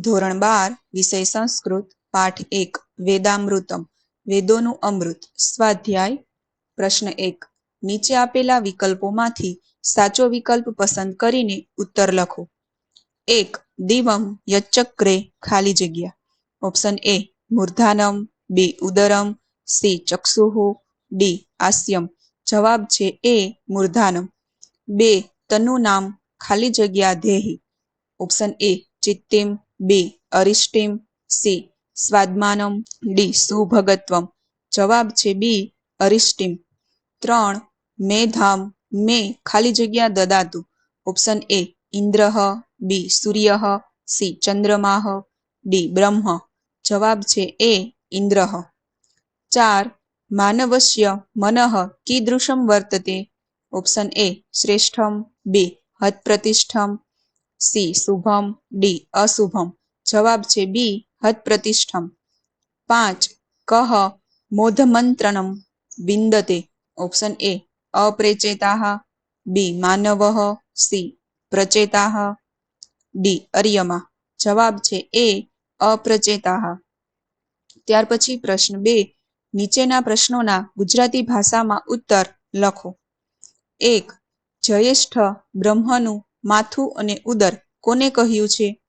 ધોરણ બાર, વિષય સંસ્કૃત, પાઠ એક, વેદામૃતમ, વેદોનું અમૃત, સ્વાધ્યાય, પ્રશ્ન એક. નીચે આપેલા વિકલ્પોમાંથી સાચો વિકલ્પ પસંદ કરીને ઉત્તર લખો. એક, દિવમ યચક્રે ખાલી જગ્યા. ઓપ્શન એ, મૂર્ધાનમ, બી, ઉદરમ, સી, ચક્ષુહુ, ડી, આસ્યમ. જવાબ છે એ, મૂર્ધાનમ. બે તનુ નામ ખાલી જગ્યા દેહી. ઓપ્શન એ, ચિત્તિમ બી. અરિષ્ટિમ. સી. સ્વાદમાનમ. ડી. સુભગત્વમ. જવાબ છે બી. અરિષ્ટિમ. ત્રણ. મેધામ. મે. ખાલી જગ્યા દદાતુ. Option A Indra. B. Surya. C. ચંદ્રમાહ D. Brahma. જવાબ છે એ ઇન્દ્ર. ચાર. માનવસ્ય મનઃ કીદૃશમ વર્તતે. ઓપ્શન એ શ્રેષ્ઠમ. બી. હતપ્રતિષ્ઠમ. સી, શુભમ, ડી, અશુભમ. જવાબ છે બી, હતપ્રતિષ્ઠમ. પાંચ, કહ મોધમંત્રણમ વિંદતે ઓપ્શન એ અપ્રેચેતા બી, માનવ. સી પ્રચેતાઃ ડી, અર્યમા. જવાબ છે એ અપ્રચેતા ત્યાર પછી પ્રશ્ન બે, નીચેના પ્રશ્નોના ગુજરાતી ભાષામાં ઉત્તર લખો. એક, જયેષ્ઠ બ્રહ્મનું માથું અને ઉદર કોને કહ્યું છે?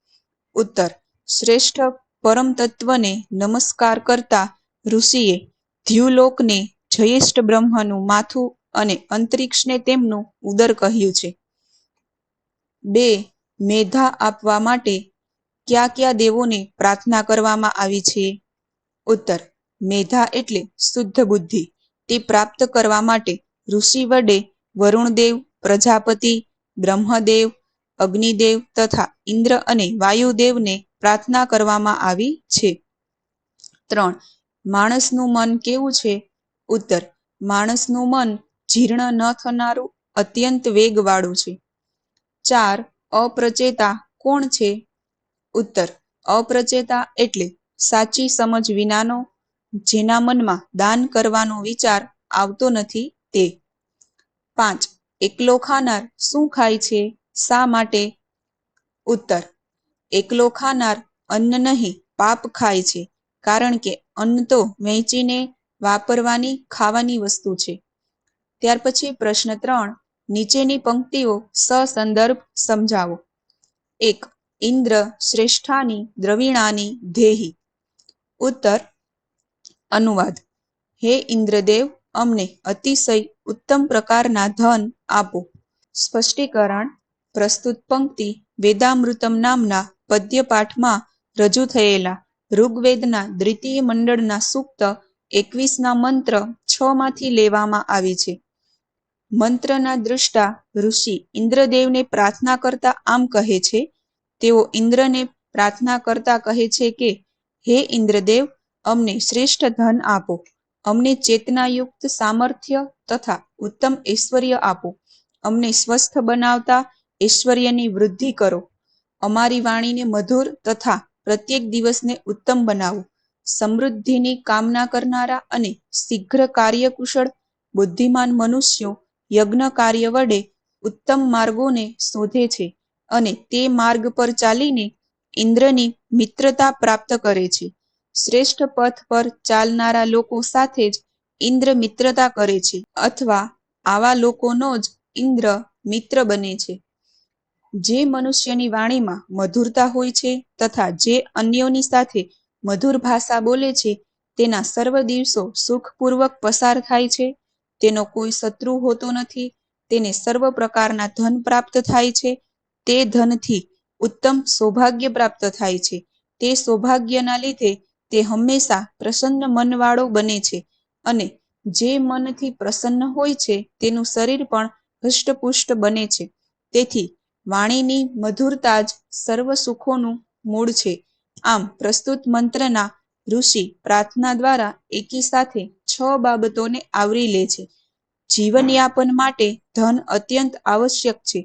ઉત્તર, શ્રેષ્ઠ પરમ તત્વને નમસ્કાર કરતા ઋષિએ ધ્યુલોકને જયેષ્ઠ બ્રહ્મનું માથું અને અંતરિક્ષને તેમનું ઉદર કહ્યું છે. બે, મેધા આપવા માટે કયા કયા દેવોને પ્રાર્થના કરવામાં આવી છે? ઉત્તર, મેધા એટલે શુદ્ધ બુદ્ધિ. તે પ્રાપ્ત કરવા માટે ઋષિ વડે વરુણદેવ, પ્રજાપતિ બ્રહ્મદેવ, અગ્નિદેવ તથા ઇન્દ્ર અને વાયુદેવને પ્રાર્થના કરવામાં આવી છે. ત્રણ, માણસનું મન કેવું છે? ઉત્તર, માણસનું મન જીર્ણ ન થનારું અત્યંત વેગવાળું છે. ચાર, અપ્રચેતા કોણ છે? ઉત્તર, અપ્રચેતા એટલે સાચી સમજ વિનાનો જેના મનમાં દાન કરવાનો વિચાર આવતો નથી તે. પાંચ એકલો ખાનાર શું ખાય છે? શા માટે? ઉત્તર, એકલો ખાનાર અન્ન નહીં, પાપ ખાય છે. કારણ કે અન્ન તો વહેંચીને વાપરવાની, ખાવાની વસ્તુ છે. ત્યાર પછી પ્રશ્ન ત્રણ, નીચેની પંક્તિઓ સસંદર્ભ સમજાવો. એક, ઇન્દ્ર શ્રેષ્ઠાની, દ્રવિણાની ધેહી. ઉત્તર, અનુવાદ. હે ઇન્દ્રદેવ અમને અતિશય ઉત્તમ પ્રકારના ધન આપો. સ્પષ્ટીકરણ, પ્રસ્તુત પંક્તિ વેદામૃતમ નામના પદ્યપાઠમાં રજૂ થયેલા ઋગ્વેદના દ્વિતીય મંડળના સૂક્ત એકવીસના મંત્ર છ માંથી લેવામાં આવી છે. મંત્રના દૃષ્ટા ઋષિ ઇન્દ્રદેવને પ્રાર્થના કરતા આમ કહે છે, તેઓ ઇન્દ્રને પ્રાર્થના કરતા કહે છે કે, હે ઇન્દ્રદેવ, અમને શ્રેષ્ઠ ધન આપો. અમને ચેતનાયુક્ત સામર્થ્ય તથા ઉત્તમ ઐશ્વર્ય આપો. અમને સ્વસ્થ બનાવતા ઐશ્વર્યની વૃદ્ધિ કરો. અમારી વાણીને મધુર તથા પ્રત્યેક દિવસને ઉત્તમ બનાવો. સમૃદ્ધિની કામના કરનારા અને શીઘ્ર કાર્યકુશળ, બુદ્ધિમાન મનુષ્યો યજ્ઞ કાર્ય વડે ઉત્તમ માર્ગોને શોધે છે અને તે માર્ગ પર ચાલીને ઇન્દ્રની મિત્રતા પ્રાપ્ત કરે છે. શ્રેષ્ઠ પથ પર ચાલનારા લોકો સાથે જ ઇન્દ્ર મિત્રતા કરે છે અથવા આવા લોકોનો જ ઇન્દ્ર મિત્ર બને છે. જે મનુષ્યની વાણીમાં મધુરતા હોય છે તથા જે અન્યોની સાથે મધુર ભાષા બોલે છે તેના સર્વ દિવસો સુખપૂર્વક પસાર થાય છે. તેનો કોઈ શત્રુ હોતો નથી, તેને સર્વ પ્રકારના ધન પ્રાપ્ત થાય છે. તે ધનથી ઉત્તમ સૌભાગ્ય પ્રાપ્ત થાય છે. તે સૌભાગ્યના લીધે તે હંમેશા પ્રસન્ન મનવાળો બને છે અને જે મનથી પ્રસન્ન હોય છે તેનું શરીર પણ હષ્ટપુષ્ટ બને છે. તેથી વાણીની મધુરતા જ સર્વ સુખોનું મૂળ છે. આમ પ્રસ્તુત મંત્રના ઋષિ પ્રાર્થના દ્વારા એકી સાથે છ બાબતોને આવરી લે છે. જીવનયાપન માટે ધન અત્યંત આવશ્યક છે,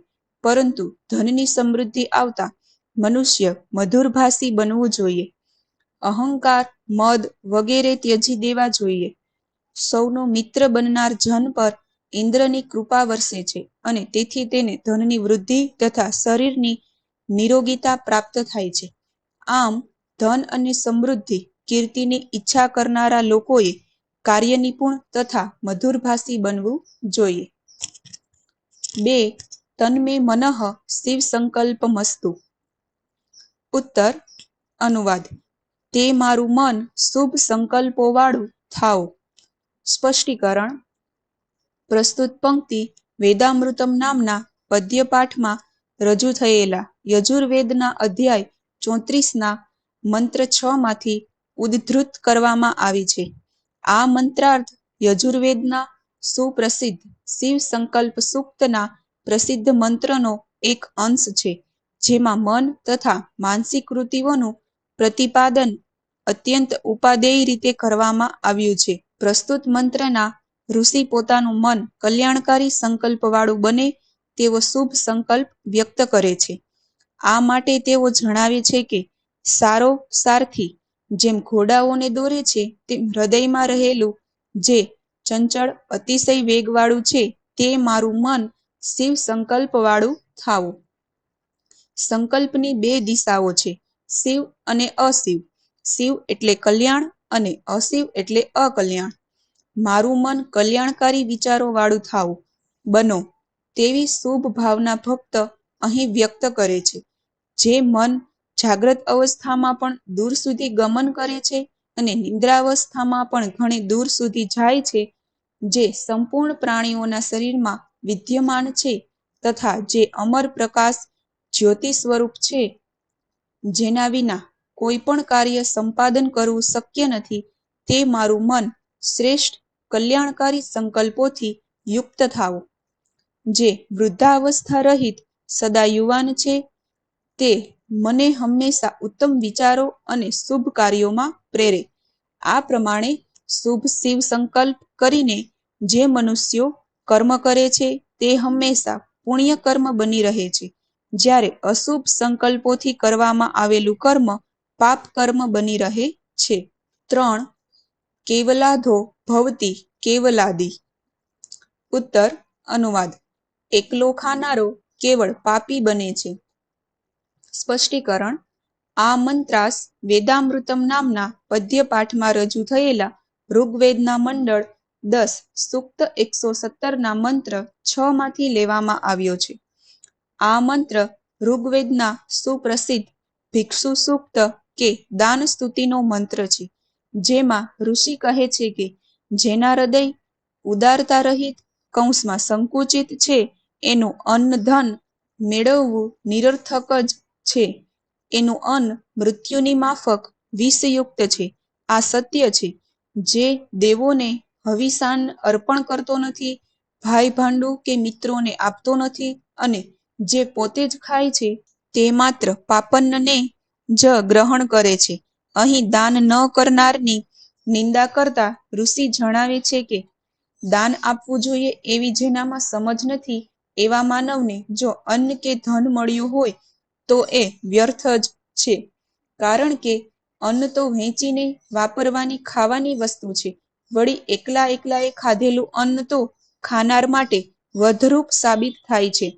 પરંતુ ધનની સમૃદ્ધિ આવતા મનુષ્ય મધુરભાષી બનવું જોઈએ. અહંકાર, મદ વગેરે ત્યજી દેવા જોઈએ. સૌનો મિત્ર બનનાર જન પર ઇન્દ્રની કૃપા વરસે છે અને તેથી તેને ધનની વૃદ્ધિ તથા શરીરની નિરોગીતા પ્રાપ્ત થાય છે. આમ, ધન અને સમૃદ્ધિ, કીર્તિની ઈચ્છા કરનારા લોકોએ કાર્ય નિપુણ તથા મધુરભાષી બનવું જોઈએ. બે, તન્મે મનઃ શિવ સંકલ્પ મસ્તુ ઉત્તર, અનુવાદ. તે મારું મન શુભ સંકલ્પો વાળું થાઓ. સ્પષ્ટીકરણ. પ્રસ્તુત પંક્તિ વેદામૃતમ નામના પદ્યપાઠમાં રજૂ થયેલા યજુર્વેદના અધ્યાય ચોત્રીસના મંત્ર છ માંથી ઉદ્ધૃત કરવામાં આવી છે. આ મંત્રાર્થ યજુર્વેદના સુપ્રસિદ્ધ શિવ સંકલ્પ સૂક્તના પ્રસિદ્ધ મંત્રનો એક અંશ છે, જેમાં મન તથા માનસિક કૃતિઓનું પ્રતિપાદન અત્યંત ઉપાદેય રીતે કરવામાં આવ્યું છે. પ્રસ્તુત મંત્રના ઋષિ પોતાનું મન કલ્યાણકારી સંકલ્પવાળું બને તેવો શુભ સંકલ્પ વ્યક્ત કરે છે. આ માટે તેઓ જણાવે છે કે સારો સારથી જેમ ઘોડાઓને દોરે છે, તેમ હૃદયમાં રહેલું જે ચંચળ અતિશય વેગવાળું છે, તે મારું મન શિવ સંકલ્પવાળું થાવું. સંકલ્પની બે દિશાઓ છે. શિવ અને અશિવ. શિવ એટલે કલ્યાણ અને અશિવ એટલે અકલ્યાણ. મારું મન કલ્યાણકારી વિચારો વાળું થાવું બનો, તેવી શુભ ભાવના ભક્ત અહીં વ્યક્ત કરે છે. જે મન જાગ્રત અવસ્થામાં પણ દૂર સુધી ગમન કરે છે અને નિદ્રાવસ્થામાં પણ ઘણી દૂર સુધી જાય છે, જે સંપૂર્ણ પ્રાણીઓના શરીરમાં વિદ્યમાન છે તથા જે અમર પ્રકાશ જ્યોતિ સ્વરૂપ છે. જેના વિના કોઈ પણ કાર્ય સંપાદન કરવું શક્ય નથી, તે મારું મન શ્રેષ્ઠ કલ્યાણકારી સંકલ્પોથી યુક્ત થાવું. જે વૃદ્ધાવસ્થા રહિત સદા યુવાન છે, તે મને હંમેશા ઉત્તમ વિચારો અને શુભ કાર્યોમાં પ્રેરે. આ પ્રમાણે શુભ શિવ સંકલ્પ કરીને જે મનુષ્યો કર્મ કરે છે, તે હંમેશા પુણ્ય કર્મ બની રહે છે. જ્યારે અશુભ સંકલ્પોથી કરવામાં આવેલું કર્મ પાપ કર્મ બની રહે છે. ત્રણ, કેવલાધો ભવતી કેવલાદી. ઉત્તર, અનુવાદ. એકલો ખાનારો કેવળ પાપી બને છે. સ્પષ્ટીકરણ, આ મંત્રાસ વેદામૃતમ નામના પદ્યપાઠમાં રજૂ થયેલા ઋગ્વેદના મંડળ દસ, સૂક્ત એકસો સત્તરના મંત્ર છ માંથી લેવામાં આવ્યો છે. આ મંત્ર ઋગ્વેદના સુપ્રસિદ્ધ ભિક્ષુ સૂક્ત કે દાન સ્તુતિનો મંત્ર છે, જેમાં ઋષિ કહે છે કે જેના હૃદય ઉદારતા રહિત, કૌંસમાં સંકુચિત છે, એનું અન્ન ધન મેળવવું નિરર્થક જ છે. એનું અન્ન મૃત્યુની માફક વિષયુક્ત છે. આ સત્ય છે. જે દેવોને હવિસાન અર્પણ કરતો નથી ભાઈ ભાંડુ કે મિત્રોને આપતો નથી અને જે પોતે જ ખાય છે, તે માત્ર પાપનને જ ગ્રહણ કરે છે. અહીં દાન ન કરનારની નિંદા કરતા ઋષિ જણાવે છે કે, દાન આપવું જોઈએ એવી જેનામાં સમજ નથી એવા માનવને જો અન્ન કે ધન મળ્યું હોય, તો એ વ્યર્થ જ છે. કારણ કે અન્ન તો વેચીને વાપરવાની ખાવાની વસ્તુ છે. વળી એકલા એકલાએ ખાધેલું અન્ન તો ખાનાર માટે વધરૂપ સાબિત થાય છે.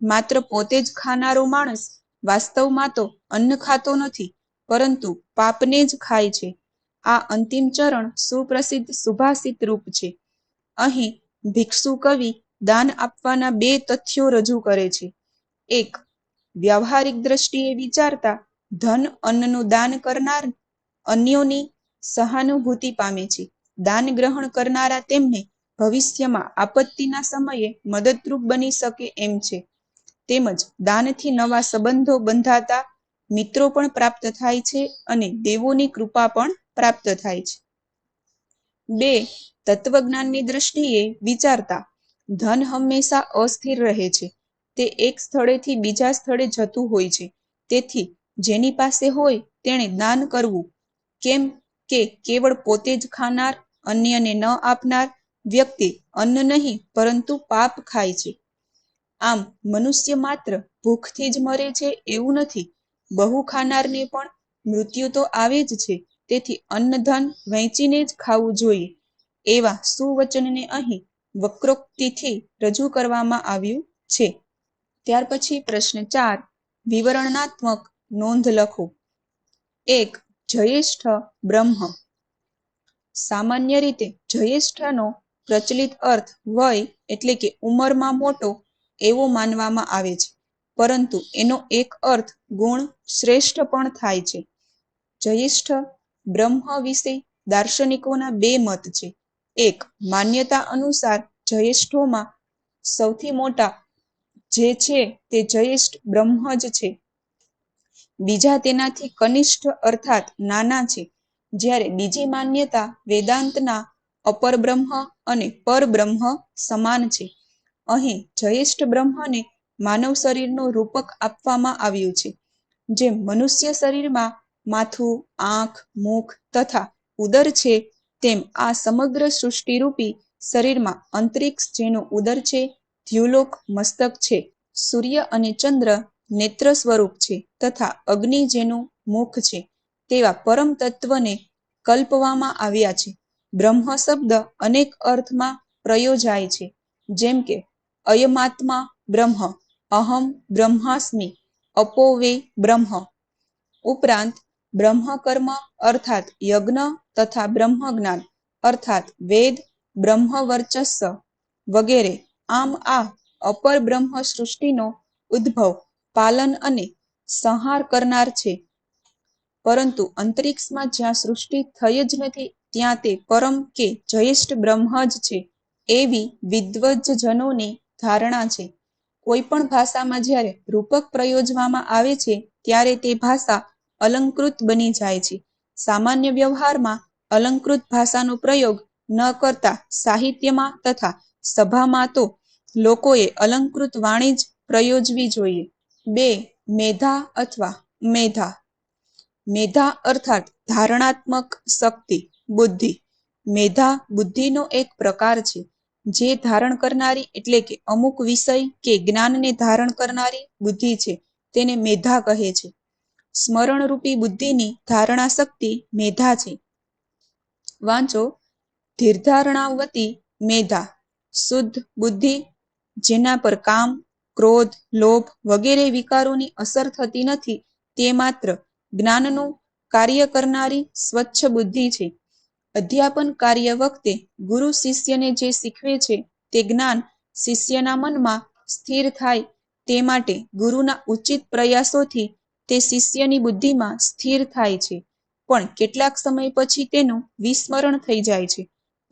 માત્ર પોતે જ ખાનારો માણસ વાસ્તવમાં તો અન્ન ખાતો નથી, પરંતુ પાપને જ ખાય છે. આ અંતિમ ચરણ સુપ્રસિદ્ધ સુભાષિત રૂપ છે. અહીં ભિક્ષુ કવિ દાન આપવાના બે તથ્યો રજૂ કરે છે. એક, વ્યવહારિક દ્રષ્ટિએ વિચારતા ધન અન્નનું દાન કરનાર અન્યોની સહાનુભૂતિ પામે છે. દાન ગ્રહણ કરનારા તેમને ભવિષ્યમાં આપત્તિના સમયે મદદરૂપ બની શકે એમ છે. તેમજ દાનથી નવા સંબંધો બંધાતા મિત્રો પણ પ્રાપ્ત થાય છે અને દેવોની કૃપા પણ પ્રાપ્ત થાય છે. બે, તત્વજ્ઞાનની દ્રષ્ટિએ વિચારતા ધન હંમેશા અસ્થિર રહે છે. તે એક સ્થળેથી બીજા સ્થળે જતું હોય છે. તેથી જેની પાસે હોય તેણે દાન કરવું. કેમ કે કેવળ પોતે જ ખાનાર, અન્યને ન આપનાર વ્યક્તિ અન્ન નહીં, પરંતુ પાપ ખાય છે. આમ મનુષ્ય માત્ર ભૂખથી જ મરે છે એવું નથી. બહુ ખાનારને પણ મૃત્યુ તો આવે જ છે. તેથી અન્ન ધન વહેંચીને જ ખાવું જોઈએ. એવા સુવચનને અહીં વક્રોક્તિથી રજૂ કરવામાં આવ્યું છે. ત્યાર પછી પ્રશ્ન ચાર, વિવરણાત્મક નોંધ લખો. એક, જયેષ્ઠ બ્રહ્મ. સામાન્ય રીતે જયેષ્ઠનો પ્રચલિત અર્થ વય એટલે કે ઉંમરમાં મોટો એવો માનવામાં આવે છે. પરંતુ એનો એક અર્થ ગુણ શ્રેષ્ઠ પણ થાય છે. જયિષ્ઠ બ્રહ્મ વિશે દાર્શનિકોના બે મત છે. એક, માન્યતા અનુસાર જયેષ્ઠોમાં સૌથી મોટા જે છે તે જયેષ્ઠ બ્રહ્મ જ છે. બીજા તેનાથી કનિષ્ઠ અર્થાત નાના છે. જ્યારે બીજી માન્યતા વેદાંતના અપર બ્રહ્મ અને પરબ્રહ્મ સમાન છે. અહીં જયેષ્ઠ બ્રહ્મને માનવ શરીરનું રૂપક આપવામાં આવ્યું છે જેમ મનુષ્ય શરીરમાં માથું, આંખ, મુખ તથા ઉદર છે, તેમ આ સમગ્ર સૃષ્ટિરૂપી શરીરમાં અંતરિક્ષ જેનું ઉદર છે ધ્યુલોક મસ્તક છે, સૂર્ય અને ચંદ્ર નેત્ર સ્વરૂપ છે તથા અગ્નિ જેનું મુખ છે, તેવા પરમ તત્વને કલ્પવામાં આવ્યા છે. બ્રહ્મ શબ્દ અનેક અર્થમાં પ્રયોજાય છે, જેમ કે અયમાત્મા બ્રહ્મ અહમ બ્રહ્માસ્મિ અપો વે બ્રહ્મ ઉપરાંત બ્રહ્મકર્મ અર્થાત યજ્ઞ તથા બ્રહ્મ જ્ઞાન અર્થાત વેદ બ્રહ્મવર્ચસ્વ વગેરે આમ આ અપર બ્રહ્મ સૃષ્ટિનો ઉદ્ભવ પાલન અને સંહાર કરનાર છે। પરંતુ અંતરિક્ષમાં જ્યાં સૃષ્ટિ થઈ જ નથી ત્યાં તે પરમ કે જયેષ્ઠ બ્રહ્મ જ છે એવી વિદ્વજ્જનોની ધારણા છે. કોઈ પણ ભાષામાં જ્યારે રૂપક પ્રયોજવામાં આવે છે, ત્યારે તે ભાષા અલંકૃત બની જાય છે. સામાન્ય વ્યવહારમાં અલંકૃત ભાષાનો પ્રયોગ ન કરતા સાહિત્યમાં તથા સભામાં તો લોકોએ અલંકૃત વાણી જ પ્રયોજવી જોઈએ. બે, મેધા અથવા મેધા. મેધા અર્થાત ધારણાત્મક શક્તિ, બુદ્ધિ. મેધા બુદ્ધિનો એક પ્રકાર છે. જે ધારણ કરનારી એટલે કે અમુક વિષય કે જ્ઞાનને ધારણ કરનારી બુદ્ધિ છે, તેને મેધા કહે છે. સ્મરણરૂપી બુદ્ધિની ધારણા શક્તિ મેધા છે. વાંચો, ધીર્ધારણાવતી મેધા, શુદ્ધ બુદ્ધિ, જેના પર કામ, ક્રોધ, લોભ વગેરે વિકારોની અસર થતી નથી, તે માત્ર જ્ઞાનનું કાર્ય કરનારી સ્વચ્છ બુદ્ધિ છે. અધ્યાપન કાર્ય વખતે ગુરુ શિષ્યને જે શીખવે છે તે જ્ઞાન શિષ્યના મનમાં સ્થિર થાય તે માટે ગુરુના ઉચિત પ્રયાસોથી તે શિષ્યની બુદ્ધિમાં સ્થિર થાય છે. પણ કેટલાક સમય પછી તેનું વિસ્મરણ થઈ જાય છે.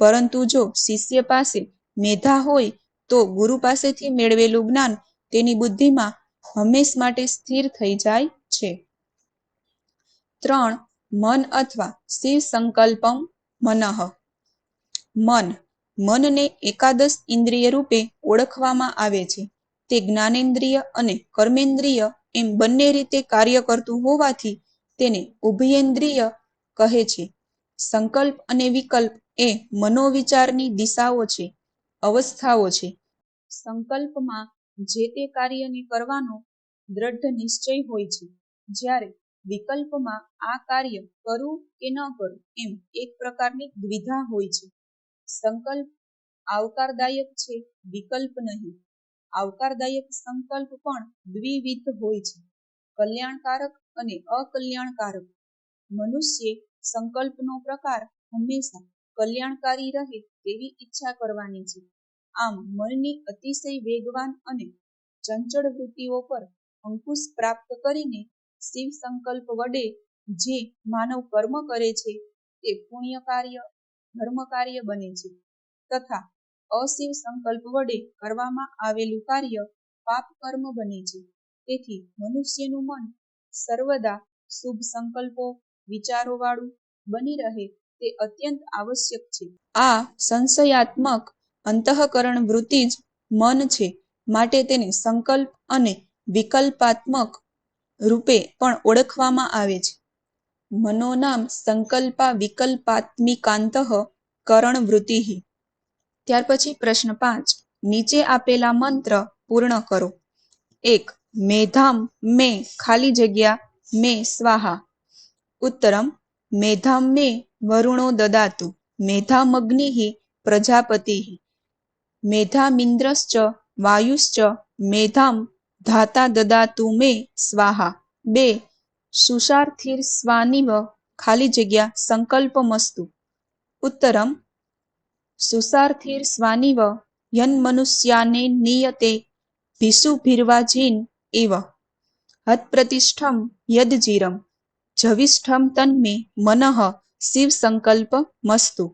પરંતુ જો શિષ્ય પાસે મેધા હોય તો ગુરુ પાસેથી મેળવેલું જ્ઞાન તેની બુદ્ધિમાં હંમેશ માટે સ્થિર થઈ જાય છે. ત્રણ મન અથવા શિવ સંકલ્પમ મનઃ. મન. મનને એકાદશ ઇન્દ્રિય રૂપે ઓળખવામાં આવે છે. તે જ્ઞાનેન્દ્રિય અને કર્મેન્દ્રિય એમ બંને રીતે કાર્ય કરતું હોવાથી તેને ઉભયેન્દ્રિય કહે છે. સંકલ્પ અને વિકલ્પ એ મનોવિચારની દિશાઓ છે, અવસ્થાઓ છે. સંકલ્પમાં જે તે કાર્યને કરવાનો દ્રઢ નિશ્ચય હોય છે, જ્યારે વિકલ્પમાં આ કાર્ય કરું કે ન કરું એમ એક પ્રકારની દ્વિધા હોય છે. સંકલ્પ આવકારદાયક છે, વિકલ્પ નહીં. આવકારદાયક સંકલ્પ પણ દ્વિવિધ હોય છે. કલ્યાણકારક અને અકલ્યાણકારક. મનુષ્ય સંકલ્પનો પ્રકાર હંમેશા કલ્યાણકારી રહે તેવી ઈચ્છા કરવાની છે. આમ મનની અતિશય વેગવાન અને ચંચળ વૃત્તિઓ પર અંકુશ પ્રાપ્ત કરીને શિવ સંકલ્પ વડે જે માનવ કર્મ કરે છે, તે પુણ્ય કાર્ય, ધર્મ કાર્ય બને છે. તથા અશિવ સંકલ્પ વડે કરવામાં આવેલું કાર્ય પાપ કર્મ બને છે. તેથી મનુષ્યનું મન સર્વદા શુભ સંકલ્પો, વિચારોવાળું બની રહે તે અત્યંત આવશ્યક છે. આ સંશયાત્મક અંતઃકરણ વૃત્તિ જ મન છે. માટે તેને સંકલ્પ અને વિકલ્પાત્મક રૂપે પણ ઓળખવામાં આવે છે. મનોનામ સંકલ્પા વિકલ્પાત્મિકાંત કરણ વૃત્તિ. ત્યાર પછી પ્રશ્ન પાંચ. નીચે આપેલા મંત્ર પૂર્ણ કરો. એક. મેધામ મે ખાલી જગ્યા મે સ્વાહા. ઉત્તરમ. મેધામ મે વરુણો દદાતુ. મેધામગ્નિ પ્રજાપતિ. મેધામિન્દ્રશ્ચ વાયુશ્ચ મેધામ ધાતા દદાતુ મે સ્વાહા. બે સુષાર્થિર સ્વાનિવ ખાલી જગ્યા સંકલ્પમસ્તુ ઉત્તરમ સુષાર્થિર સ્વાનિવ યન્મનુષ્યાને નીયતે ભીષુભીર્વાજીન એવ. હત્પ્રતિષ્ઠમ યદજીરમ જવિષ્ઠમ તન્મે મનઃ શિવ સંકલ્પ મસ્તુ.